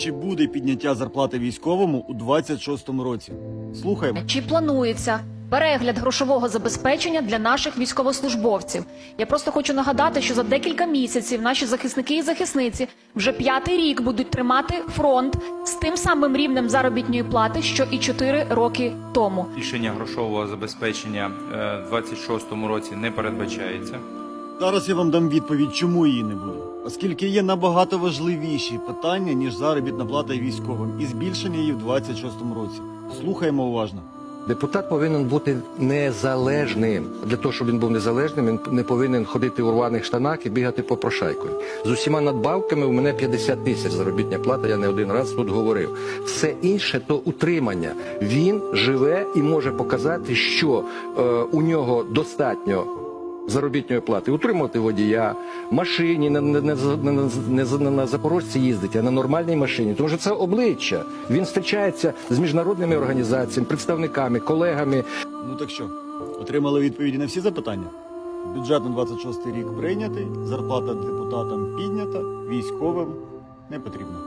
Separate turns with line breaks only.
Чи буде підняття зарплати військовому у 26-му році? Слухаємо.
Чи планується перегляд грошового забезпечення для наших військовослужбовців? Я просто хочу нагадати, що за декілька місяців наші захисники і захисниці вже п'ятий рік будуть тримати фронт з тим самим рівнем заробітної плати, що і чотири роки тому.
Рішення грошового забезпечення е, в 26-му році не передбачається.
Зараз я вам дам відповідь, чому її не буде. Оскільки є набагато важливіші питання, ніж заробітна плата військовим, і збільшення її в 26-му році. Слухаємо уважно.
Депутат повинен бути незалежним. Для того, щоб він був незалежним, він не повинен ходити у рваних штанах і бігати по прошайкою. З усіма надбавками у мене 50 тисяч заробітня плата, я не один раз тут говорив. Все інше то утримання. Він живе і може показати, що е, у нього достатньо. Заробітної плати утримувати водія, машині не, не, не, не, не, на запорожці їздить, а на нормальній машині. Тому що це обличчя. Він зустрічається з міжнародними організаціями, представниками, колегами.
Ну так що, отримали відповіді на всі запитання? Бюджет на 26 рік прийнятий, зарплата депутатам піднята, військовим не потрібно.